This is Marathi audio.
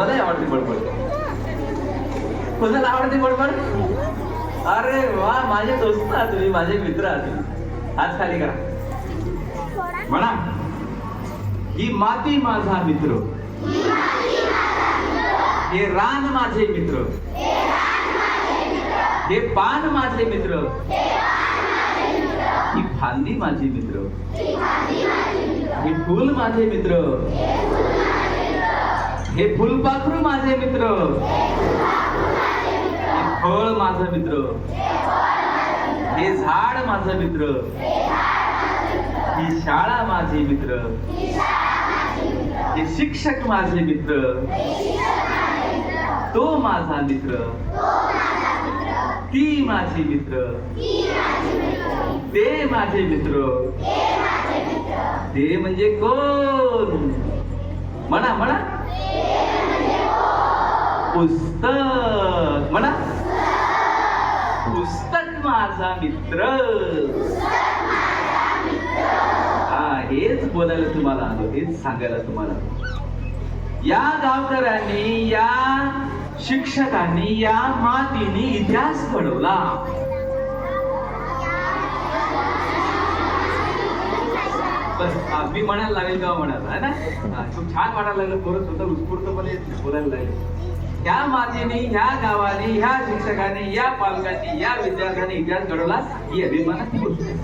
मलाही आवडते बडबड. कोणाला आवडते बडबड? अरे वा माझे दोस्त आहात तुम्ही माझे मित्र आहात तुम्ही. हात खाली करा. म्हणा. ही माती माझा मित्र. हे रान माझे मित्र. हे पान माझे मित्र. ही फांदी माझी मित्र. हे फुल माझे मित्र. हे फुलपाखरू माझे मित्र. हे फळ माझं मित्र. हे झाड माझं मित्र. ही शाळा माझे मित्र. हे शिक्षक माझे मित्र. तो माझा मित्र. ती माझी मित्र. ते माझे मित्र. ते म्हणजे कोण? म्हणा म्हणा. पुस्तक. म्हणा. पुस्तक माझा मित्र. हा हेच बोलायला तुम्हाला आलो. हेच सांगायला तुम्हाला या गावकऱ्यांनी या शिक्षकांनी या मातीने इतिहास घडवला बस हा, मी म्हणायला लागेल का म्हणायला है ना? खूप छान वाटायला लागलं पोरं स्वतः उत्स्फूर्तपणे बोलायला लागले. ह्या मातीने ह्या गावाने ह्या शिक्षकाने या पालकांनी या विद्यार्थ्यांनी इतिहास घडवला ही अभिमानाची गोष्ट आहे.